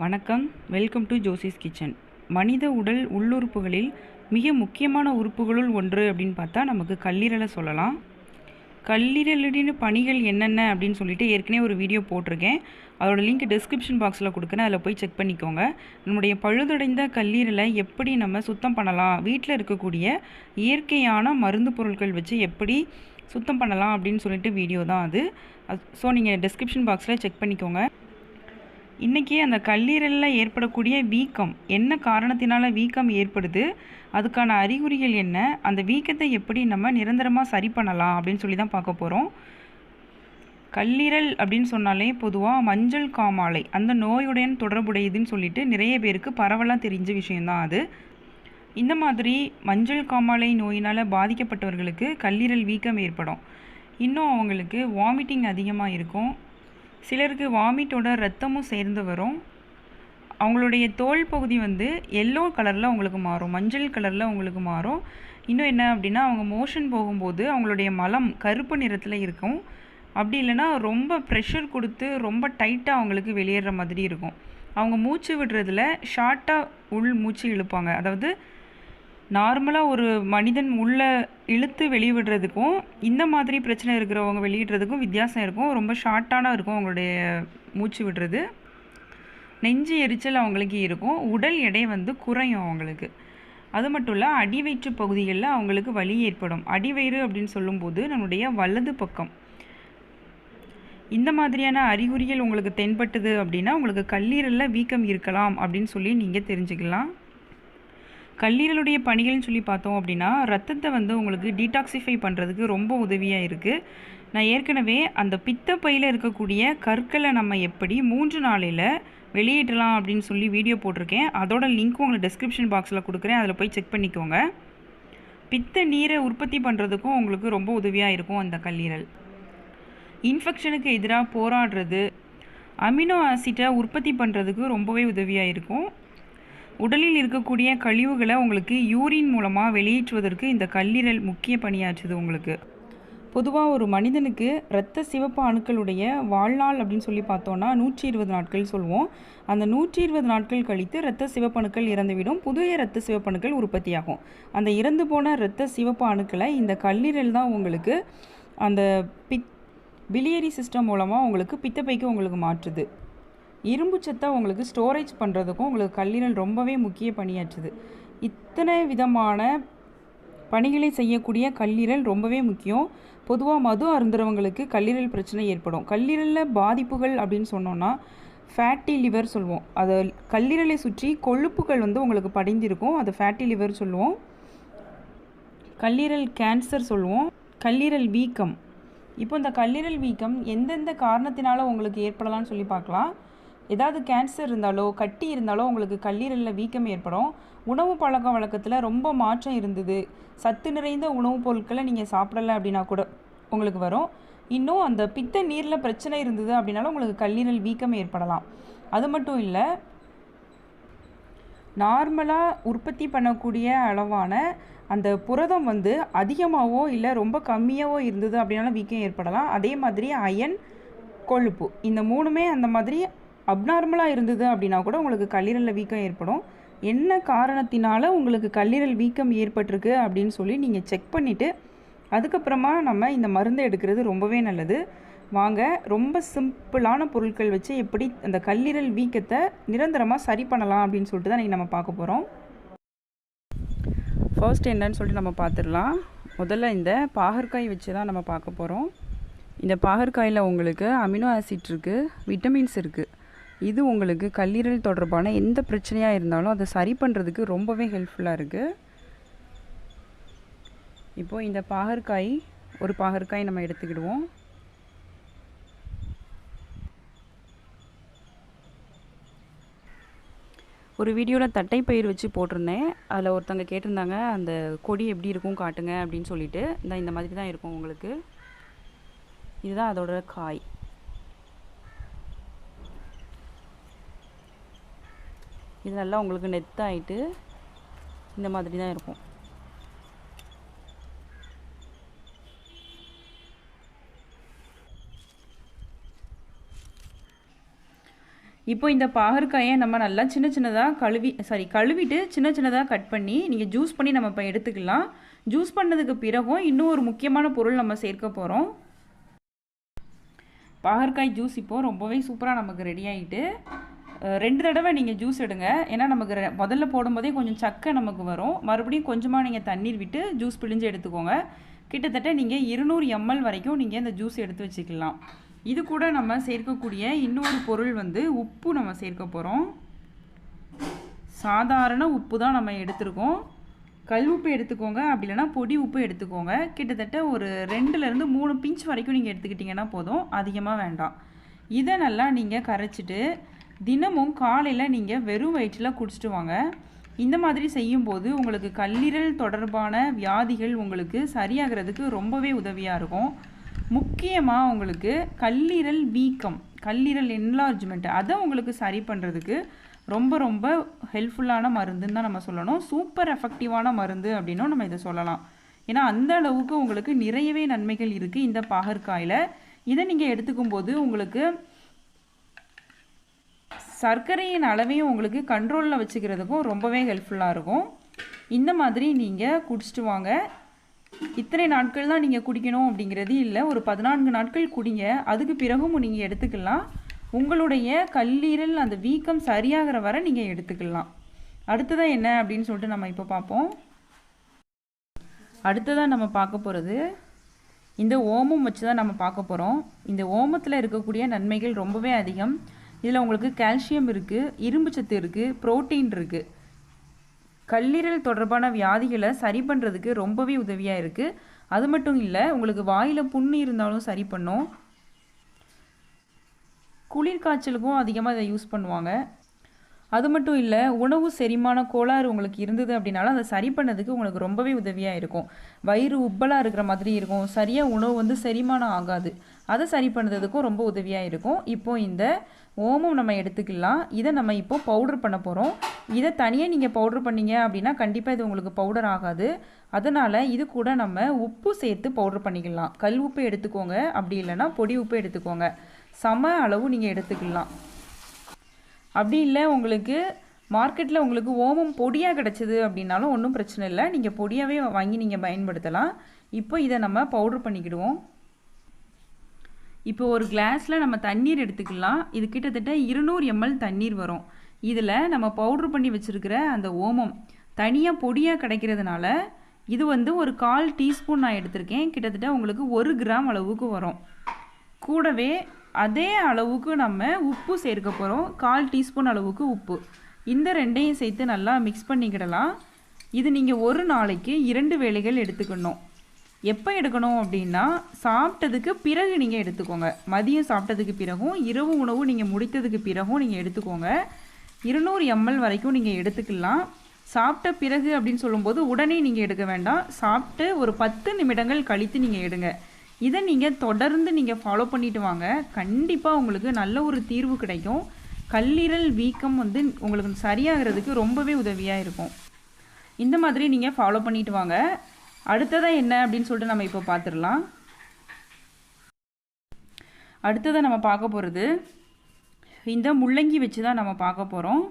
வணக்கம். Welcome to Josie's kitchen மனித உடல் உள்ளுறுப்புகளில் மிக முக்கியமான உறுப்புகளுள் ஒன்று அப்படின்னு பார்த்தா நமக்கு கல்லீரலை சொல்லலாம். கல்லீரலின் பணிகள் என்னென்ன அப்படின்னு சொல்லிட்டு ஏற்கனவே ஒரு வீடியோ போட்டிருக்கேன். அதோட லிங்க் டிஸ்கிரிப்ஷன் பாக்ஸில் கொடுக்குறேன். அதில் போய் செக் பண்ணிக்கோங்க. நம்முடைய பழுதடைந்த கல்லீரலை எப்படி நம்ம சுத்தம் பண்ணலாம்? வீட்டில் இருக்கக்கூடிய இயற்கையான மருந்து பொருட்கள் வச்சு எப்படி சுத்தம் பண்ணலாம் அப்படின்னு சொல்லிட்டு வீடியோ தான் அது. ஸோ நீங்கள் டிஸ்கிரிப்ஷன் பாக்ஸில் செக் பண்ணிக்கோங்க. இன்றைக்கி அந்த கல்லீரலில் ஏற்படக்கூடிய வீக்கம். என்ன காரணத்தினால் வீக்கம் ஏற்படுது? அதுக்கான அறிகுறிகள் என்ன? அந்த வீக்கத்தை எப்படி நம்ம நிரந்தரமாக சரி பண்ணலாம் அப்படின்னு சொல்லி தான் பார்க்க போகிறோம் கல்லீரல் அப்படின்னு சொன்னாலே பொதுவாக மஞ்சள் காமாலை அந்த நோயுடன் தொடர்புடையதுன்னு சொல்லிட்டு நிறைய பேருக்கு பரவலாக தெரிஞ்ச விஷயந்தான் அது. இந்த மாதிரி மஞ்சள் காமாலை நோயினால் பாதிக்கப்பட்டவர்களுக்கு கல்லீரல் வீக்கம் ஏற்படும். இன்னும் அவங்களுக்கு வாமிட்டிங் அதிகமாக இருக்கும். சிலருக்கு வாமிட்டோட ரத்தமும் சேர்ந்து வரும். அவங்களுடைய தோல் பகுதி வந்து எல்லோ கலரில் அவங்களுக்கு மாறும். மஞ்சள் கலரில் அவங்களுக்கு மாறும். இன்னும் என்ன அப்படின்னா அவங்க மோஷன் போகும்போது அவங்களுடைய மலம் கருப்பு நிறத்தில் இருக்கும். அப்படி இல்லைன்னா ரொம்ப ப்ரெஷர் கொடுத்து ரொம்ப டைட்டாக அவங்களுக்கு வெளியேற மாதிரி இருக்கும். அவங்க மூச்சு விடுறதுல ஷார்ட்டாக உள் மூச்சு இழுப்பாங்க. அதாவது நார்மலாக ஒரு மனிதன் உள்ளே இழுத்து வெளிவிடுறதுக்கும் இந்த மாதிரி பிரச்சனை இருக்கிறவங்க வெளியிடுறதுக்கும் வித்தியாசம் இருக்கும். ரொம்ப ஷார்ட்டான இருக்கும் அவங்களுடைய மூச்சு விடுறது. நெஞ்சு எரிச்சல் அவங்களுக்கு இருக்கும். உடல் எடை வந்து குறையும் அவங்களுக்கு. அது மட்டும் இல்லை அடிவயிற்று பகுதிகளில் அவங்களுக்கு வலி ஏற்படும். அடிவயிறு அப்படின்னு சொல்லும்போது நம்முடைய வலது பக்கம். இந்த மாதிரியான அறிகுறிகள் உங்களுக்கு தென்பட்டது அப்படின்னா உங்களுக்கு கல்லீரலில் வீக்கம் இருக்கலாம் அப்படின்னு சொல்லி நீங்கள் தெரிஞ்சுக்கலாம். கல்லீரலுடைய பணிகள்னு சொல்லி பார்த்தோம் அப்படின்னா ரத்தத்தை வந்து உங்களுக்கு டீடாக்சிஃபை பண்ணுறதுக்கு ரொம்ப உதவியாக இருக்குது நான் ஏற்கனவே அந்த பித்தப்பையில் இருக்கக்கூடிய கற்களை நம்ம எப்படி மூன்று நாளையில் வெளியேற்றலாம் அப்படின்னு சொல்லி வீடியோ போட்டிருக்கேன். அதோட லிங்க் உங்களுக்கு டிஸ்கிரிப்ஷன் பாக்ஸில் கொடுக்குறேன். அதில் போய் செக் பண்ணிக்கோங்க. பித்த நீரை உற்பத்தி பண்ணுறதுக்கும் உங்களுக்கு ரொம்ப உதவியாக இருக்கும் அந்த கல்லீரல். இன்ஃபெக்ஷனுக்கு எதிராக போராடுறது அமினோ ஆசிட்டை உற்பத்தி பண்ணுறதுக்கு ரொம்பவே உதவியாக இருக்கும். உடலில் இருக்கக்கூடிய கழிவுகளை உங்களுக்கு யூரின் மூலமாக வெளியேற்றுவதற்கு இந்த கல்லீரல் முக்கிய பணியாற்றுது உங்களுக்கு. பொதுவாக ஒரு மனிதனுக்கு இரத்த சிவப்பு அணுக்களுடைய வாழ்நாள் அப்படின்னு சொல்லி பார்த்தோன்னா நூற்றி இருபது நாட்கள் சொல்லுவோம் அந்த நூற்றி இருபது நாட்கள் கழித்து இரத்த சிவப்பணுக்கள் இறந்துவிடும். புதிய இரத்த சிவப்பணுக்கள் உற்பத்தியாகும். அந்த இறந்து போன இரத்த சிவப்பு அணுக்களை இந்த கல்லீரல் தான் உங்களுக்கு அந்த பித் பிலியரி சிஸ்டம் மூலமாக உங்களுக்கு பித்தப்பைக்கு உங்களுக்கு மாற்றுது. இரும்பு சத்தை உங்களுக்கு ஸ்டோரேஜ் பண்ணுறதுக்கும் உங்களுக்கு கல்லீரல் ரொம்பவே முக்கிய பணியாற்றுது. இத்தனை விதமான பணிகளை செய்யக்கூடிய கல்லீரல் ரொம்பவே முக்கியம். பொதுவாக மது அருந்துறவங்களுக்கு கல்லீரல் பிரச்சனை ஏற்படும். கல்லீரலில் பாதிப்புகள் அப்படின்னு சொன்னோன்னா ஃபேட்டி லிவர் சொல்லுவோம். அதை கல்லீரலை சுற்றி கொழுப்புகள் வந்து உங்களுக்கு படிந்திருக்கும். அது ஃபேட்டி லிவர் சொல்லுவோம். கல்லீரல் கேன்சர் சொல்லுவோம். கல்லீரல் வீக்கம். இப்போ இந்த கல்லீரல் வீக்கம் எந்தெந்த காரணத்தினால உங்களுக்கு ஏற்படலாம்னு சொல்லி பார்க்கலாம். ஏதாவது கேன்சர் இருந்தாலோ கட்டி இருந்தாலோ உங்களுக்கு கல்லீரலில் வீக்கம் ஏற்படும். உணவு பழக்க வழக்கத்தில் ரொம்ப மாற்றம் இருந்தது. சத்து நிறைந்த உணவுப் பொருட்களை நீங்கள் சாப்பிடலை அப்படின்னா கூட உங்களுக்கு வரும். இன்னும் அந்த பித்த நீரில் பிரச்சனை இருந்தது அப்படின்னாலும் உங்களுக்கு கல்லீரல் வீக்கம் ஏற்படலாம். அது மட்டும் இல்லை நார்மலாக உற்பத்தி பண்ணக்கூடிய அளவான அந்த புரதம் வந்து அதிகமாகவோ இல்லை ரொம்ப கம்மியாகவோ இருந்தது அப்படின்னாலும் வீக்கம் ஏற்படலாம். அதே மாதிரி அயன் கொழுப்பு. இந்த மூணுமே அந்த மாதிரி அப்நார்மலாக இருந்தது அப்படின்னா கூட உங்களுக்கு கல்லீரலில் வீக்கம் ஏற்படும். என்ன காரணத்தினால உங்களுக்கு கல்லீரல் வீக்கம் ஏற்பட்டிருக்கு அப்படின்னு சொல்லி நீங்கள் செக் பண்ணிவிட்டு அதுக்கப்புறமா நம்ம இந்த மருந்தை எடுக்கிறது ரொம்பவே நல்லது. வாங்க ரொம்ப சிம்பிளான பொருட்கள் வச்சு எப்படி அந்த கல்லீரல் வீக்கத்தை நிரந்தரமாக சரி பண்ணலாம் அப்படின்னு சொல்லிட்டு தான் நம்ம பார்க்க போகிறோம் ஃபர்ஸ்ட் என்னன்னு சொல்லிட்டு நம்ம பார்த்துடலாம். முதல்ல இந்த பாகற்காய் வச்சு தான் நம்ம பார்க்க போகிறோம் இந்த பாகற்காயில் உங்களுக்கு அமினோ ஆசிட் இருக்குது விட்டமின்ஸ் இருக்குது இது உங்களுக்கு கல்லீரல் தொடர்பான எந்த பிரச்சனையாக இருந்தாலும் அதை சரி பண்ணுறதுக்கு ரொம்பவே ஹெல்ப்ஃபுல்லாக இருக்குது இப்போது இந்த பாகற்காய் ஒரு பாகற்காய் நம்ம எடுத்துக்கிடுவோம். ஒரு வீடியோவில் தட்டைப்பயிர் வச்சு போட்டிருந்தேன். அதில் ஒருத்தங்க கேட்டிருந்தாங்க அந்த கொடி எப்படி இருக்கும் காட்டுங்க அப்படின்னு சொல்லிட்டு. இந்த இந்த மாதிரி தான் இருக்கும் உங்களுக்கு. இதுதான் அதோட காய். இது நல்லா உங்களுக்கு நெத்தாயிட்டு இந்த மாதிரி தான் இருக்கும். இப்போ இந்த பாகற்காயை நம்ம நல்லா சின்ன சின்னதாக கழுவி சாரி கழுவிட்டு சின்ன சின்னதாக கட் பண்ணி நீங்கள் ஜூஸ் பண்ணி நம்ம இப்போ எடுத்துக்கலாம். ஜூஸ் பண்ணதுக்கு பிறகும் இன்னும் ஒரு முக்கியமான பொருள் நம்ம சேர்க்க போகிறோம் பாகற்காய் ஜூஸ் இப்போது ரொம்பவே சூப்பராக நமக்கு ரெடி ஆகிட்டு ரெண்டு தடவை நீங்கள் ஜூஸ் எடுங்க. ஏன்னா நமக்கு முதல்ல போடும்போதே கொஞ்சம் சக்கை நமக்கு வரும். மறுபடியும் கொஞ்சமாக நீங்கள் தண்ணீர் விட்டு ஜூஸ் பிழிஞ்சு எடுத்துக்கோங்க. கிட்டத்தட்ட நீங்கள் இருநூறு எம்எல் வரைக்கும் நீங்கள் இந்த ஜூஸ் எடுத்து வச்சுக்கலாம். இது கூட நம்ம சேர்க்கக்கூடிய இன்னொரு பொருள் வந்து உப்பு நம்ம சேர்க்க போகிறோம் சாதாரண உப்பு தான் நம்ம எடுத்திருக்கோம். கல் உப்பு எடுத்துக்கோங்க. அப்படி இல்லைன்னா பொடி உப்பு எடுத்துக்கோங்க. கிட்டத்தட்ட ஒரு ரெண்டுலேருந்து மூணு பிஞ்ச் வரைக்கும் நீங்கள் எடுத்துக்கிட்டிங்கன்னா போதும். அதிகமாக வேண்டாம். இதை நல்லா நீங்கள் கரைச்சிட்டு தினமும் காலையில் நீங்கள் வெறும் வயிற்றில் குடிச்சிட்டு வாங்க. இந்த மாதிரி செய்யும்போது உங்களுக்கு கல்லீரல் தொடர்பான வியாதிகள் உங்களுக்கு சரியாகிறதுக்கு ரொம்பவே உதவியாக இருக்கும். முக்கியமாக உங்களுக்கு கல்லீரல் வீக்கம் கல்லீரல் என்லார்ஜ்மெண்ட் அதை உங்களுக்கு சரி பண்ணுறதுக்கு ரொம்ப ரொம்ப ஹெல்ப்ஃபுல்லான மருந்துன்னு தான் நம்ம சொல்லணும். சூப்பர் எஃபெக்டிவான மருந்து அப்படின்னும் நம்ம இதை சொல்லலாம். ஏன்னா அந்த அளவுக்கு உங்களுக்கு நிறையவே நன்மைகள் இருக்குது இந்த பாகற்காயில். இதை நீங்கள் எடுத்துக்கும் போது உங்களுக்கு சர்க்கரையின் அளவையும் உங்களுக்கு கண்ட்ரோலில் வச்சுக்கிறதுக்கும் ரொம்பவே ஹெல்ப்ஃபுல்லாக இருக்கும். இந்த மாதிரி நீங்கள் குடிச்சிட்டு வாங்க. இத்தனை நாட்கள் தான் நீங்கள் குடிக்கணும் அப்படிங்கிறது இல்லை. ஒரு பதினான்கு நாட்கள் குடிங்க. அதுக்கு பிறகும் நீங்கள் எடுத்துக்கலாம். உங்களுடைய கல்லீரல் அந்த வீக்கம் சரியாகிற வரை நீங்கள் எடுத்துக்கலாம். அடுத்ததாக என்ன அப்படின்னு சொல்லிட்டு நம்ம இப்போ பார்ப்போம். அடுத்ததாக நம்ம பார்க்க போகிறது இந்த ஓமம் வச்சு தான் நம்ம பார்க்க போகிறோம் இந்த ஓமத்தில் இருக்கக்கூடிய நன்மைகள் ரொம்பவே அதிகம். இதில் உங்களுக்கு கால்சியம் இருக்குது இரும்பு சத்து இருக்குது புரோட்டீன் இருக்குது கல்லீரல் தொடர்பான வியாதிகளை சரி பண்ணுறதுக்கு ரொம்பவே உதவியாக இருக்குது அது மட்டும் இல்லை உங்களுக்கு வாயில் புண்ணு இருந்தாலும் சரி பண்ணும். குளிர் காய்ச்சலுக்கும் அதிகமாக இதை யூஸ் பண்ணுவாங்க. அது மட்டும் இல்லை உணவு செரிமான கோளாறு உங்களுக்கு இருந்தது அப்படின்னாலும் அதை சரி பண்ணதுக்கு உங்களுக்கு ரொம்பவே உதவியாக இருக்கும். வயிறு உப்பலாக இருக்கிற மாதிரி இருக்கும். சரியாக உணவு வந்து செரிமானம் ஆகாது. அதை சரி பண்ணுறதுக்கும் ரொம்ப உதவியாக இருக்கும். இப்போ இந்த ஓமம் நம்ம எடுத்துக்கலாம். இதை நம்ம இப்போ பவுடர் பண்ண போகிறோம் இதை தனியாக நீங்கள் பவுடர் பண்ணீங்க அப்படின்னா கண்டிப்பாக இது உங்களுக்கு பவுடர் ஆகாது. அதனால் இது கூட நம்ம உப்பு சேர்த்து பவுடர் பண்ணிக்கலாம். கல் உப்பு எடுத்துக்கோங்க. அப்படி இல்லைன்னா பொடி உப்பு எடுத்துக்கோங்க. சம அளவு நீங்கள் எடுத்துக்கலாம். அப்படி இல்லை உங்களுக்கு மார்க்கெட்டில் உங்களுக்கு ஓமம் பொடியாக கிடச்சிது அப்படின்னாலும் ஒன்றும் பிரச்சனை இல்லை. நீங்கள் பொடியாகவே வாங்கி நீங்கள் பயன்படுத்தலாம். இப்போ இதை நம்ம பவுடர் பண்ணிக்கிடுவோம். இப்போ ஒரு கிளாஸில் நம்ம தண்ணீர் எடுத்துக்கலாம். இது கிட்டத்தட்ட இருநூறு எம்எல் தண்ணீர் வரும். இதில் நம்ம பவுட்ரு பண்ணி வச்சுருக்கிற அந்த ஓமம் தனியாக பொடியாக கிடைக்கிறதுனால இது வந்து ஒரு கால் டீஸ்பூன் நான் எடுத்திருக்கேன். கிட்டத்தட்ட உங்களுக்கு ஒரு கிராம் அளவுக்கு வரும். கூடவே அதே அளவுக்கு நம்ம உப்பு சேர்க்க போகிறோம் கால் டீஸ்பூன் அளவுக்கு உப்பு. இந்த ரெண்டையும் சேர்த்து நல்லா மிக்ஸ் பண்ணிக்கிடலாம். இது நீங்கள் ஒரு நாளைக்கு இரண்டு வேலைகள் எடுத்துக்கணும். எப்போ எடுக்கணும் அப்படின்னா சாப்பிட்டதுக்கு பிறகு நீங்கள் எடுத்துக்கோங்க. மதியம் சாப்பிட்டதுக்கு பிறகும் இரவு உணவு நீங்கள் முடித்ததுக்கு பிறகும் நீங்கள் எடுத்துக்கோங்க. இருநூறு எம்எல் வரைக்கும் நீங்கள் எடுத்துக்கலாம். சாப்பிட்ட பிறகு அப்படின்னு சொல்லும்போது உடனே நீங்கள் எடுக்க வேண்டாம். சாப்பிட்டு ஒரு பத்து நிமிடங்கள் கழித்து நீங்கள் எடுங்க. இதை நீங்கள் தொடர்ந்து நீங்கள் ஃபாலோ பண்ணிட்டு வாங்க. கண்டிப்பாக உங்களுக்கு நல்ல ஒரு தீர்வு கிடைக்கும். கல்லீரல் வீக்கம் வந்து உங்களுக்கு சரியாகிறதுக்கு ரொம்பவே உதவியாக இருக்கும். இந்த மாதிரி நீங்கள் ஃபாலோ பண்ணிட்டு வாங்க. அடுத்ததாக என்ன அப்படின்னு சொல்லிட்டு நம்ம இப்போ பார்த்துடலாம். அடுத்ததாக நம்ம பார்க்க போகிறது இந்த முள்ளங்கி வச்சு தான் நம்ம பார்க்க போகிறோம்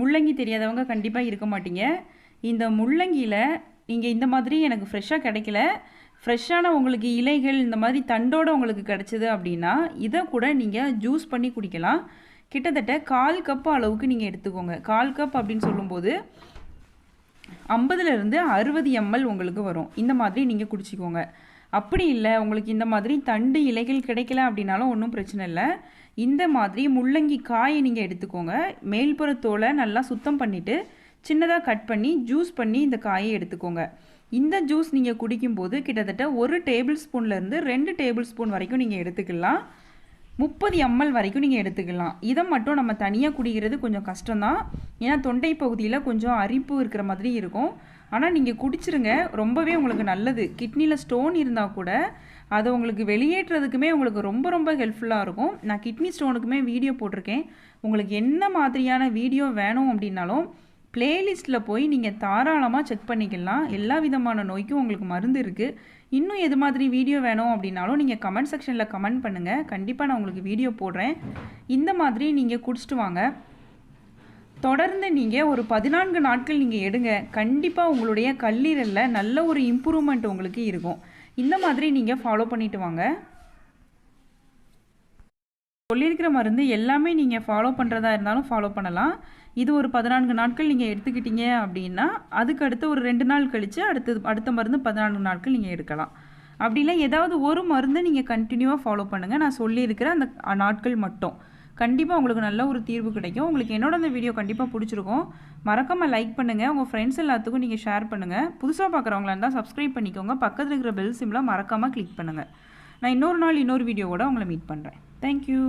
முள்ளங்கி தெரியாதவங்க கண்டிப்பாக இருக்க மாட்டீங்க. இந்த முள்ளங்கியில் நீங்கள் இந்த மாதிரி எனக்கு ஃப்ரெஷ்ஷாக கிடைக்கல. ஃப்ரெஷ்ஷான உங்களுக்கு இலைகள் இந்த மாதிரி தண்டோடு உங்களுக்கு கிடைச்சிது அப்படின்னா இதை கூட நீங்கள் ஜூஸ் பண்ணி குடிக்கலாம். கிட்டத்தட்ட கால் கப் அளவுக்கு நீங்கள் எடுத்துக்கோங்க. கால் கப் அப்படின்னு சொல்லும்போது ஐம்பதுலேருந்து அறுபது எம்எல் உங்களுக்கு வரும். இந்த மாதிரி நீங்கள் குடிச்சிக்கோங்க. அப்படி இல்லை உங்களுக்கு இந்த மாதிரி தண்டு இலைகள் கிடைக்கல அப்படின்னாலும் ஒன்றும் பிரச்சனை இல்லை. இந்த மாதிரி முள்ளங்கி காயை நீங்கள் எடுத்துக்கோங்க. மேல்புற தோலை நல்லா சுத்தம் பண்ணிவிட்டு சின்னதாக கட் பண்ணி ஜூஸ் பண்ணி இந்த காயை எடுத்துக்கோங்க. இந்த ஜூஸ் நீங்கள் குடிக்கும்போது கிட்டத்தட்ட ஒரு டேபிள் ஸ்பூன்லேருந்து ரெண்டு டேபிள் ஸ்பூன் வரைக்கும் நீங்கள் எடுத்துக்கலாம். முப்பது எம்எல் வரைக்கும் நீங்கள் எடுத்துக்கலாம். இதை மட்டும் நம்ம தனியாக குடிக்கிறது கொஞ்சம் கஷ்டம்தான். ஏன்னா தொண்டை பகுதியில் கொஞ்சம் அரிப்பு இருக்கிற மாதிரி இருக்கும். ஆனால் நீங்கள் குடிச்சிருங்க. ரொம்பவே உங்களுக்கு நல்லது. கிட்னியில் ஸ்டோன் இருந்தால் கூட அதை உங்களுக்கு வெளியேற்றுறதுக்குமே உங்களுக்கு ரொம்ப ரொம்ப ஹெல்ப்ஃபுல்லாக இருக்கும். நான் கிட்னி ஸ்டோனுக்குமே வீடியோ போட்டிருக்கேன். உங்களுக்கு என்ன மாதிரியான வீடியோ வேணும் அப்படின்னாலும் பிளேலிஸ்ட்டில் போய் நீங்கள் தாராளமாக செக் பண்ணிக்கலாம். எல்லா விதமான நோய்க்கும் உங்களுக்கு மருந்து இருக்குது இன்னும் எது மாதிரி வீடியோ வேணும் அப்படின்னாலும் நீங்கள் கமெண்ட் செக்ஷனில் கமெண்ட் பண்ணுங்கள் கண்டிப்பாக நான் உங்களுக்கு வீடியோ போடுறேன். இந்த மாதிரி நீங்கள் குடிச்சிட்டு வாங்க. தொடர்ந்து நீங்கள் ஒரு பதினான்கு நாட்கள் நீங்கள் எடுங்க. கண்டிப்பாக உங்களுடைய கல்லீரலில் நல்ல ஒரு இம்ப்ரூவ்மெண்ட் உங்களுக்கு இருக்கும். இந்த மாதிரி நீங்கள் ஃபாலோ பண்ணிட்டு வாங்க. சொல்லியிருக்கிற மருந்து எல்லாமே நீங்கள் ஃபாலோ பண்ணுறதா இருந்தாலும் ஃபாலோ பண்ணலாம். இது ஒரு பதினான்கு நாட்கள் நீங்கள் எடுத்துக்கிட்டீங்க அப்படின்னா அதுக்கு அடுத்து ஒரு ரெண்டு நாள் கழித்து அடுத்தது அடுத்த மருந்து பதினான்கு நாட்கள் நீங்கள் எடுக்கலாம். அப்படி இல்லை ஏதாவது ஒரு மருந்து நீங்கள் கண்டினியூவாக ஃபாலோ பண்ணுங்கள் நான் சொல்லியிருக்கிற அந்த நாட்கள் மட்டும். கண்டிப்பாக உங்களுக்கு நல்ல ஒரு தீர்வு கிடைக்கும். உங்களுக்கு என்னோட அந்த வீடியோ கண்டிப்பாக பிடிச்சிருக்கும். மறக்காமல் லைக் பண்ணுங்கள் உங்கள் ஃப்ரெண்ட்ஸ் எல்லாத்துக்கும் நீங்கள் ஷேர் பண்ணுங்கள் புதுசாக பார்க்குறவங்களா இருந்தால் சப்ஸ்கிரைப் பண்ணிக்கோங்க. பக்கத்தில் இருக்கிற பெல் சிம்லாம் மறக்காமல் கிளிக் பண்ணுங்கள் நான் இன்னொரு நாள் இன்னொரு வீடியோவோட உங்களை மீட் பண்ணுறேன் தேங்க்யூ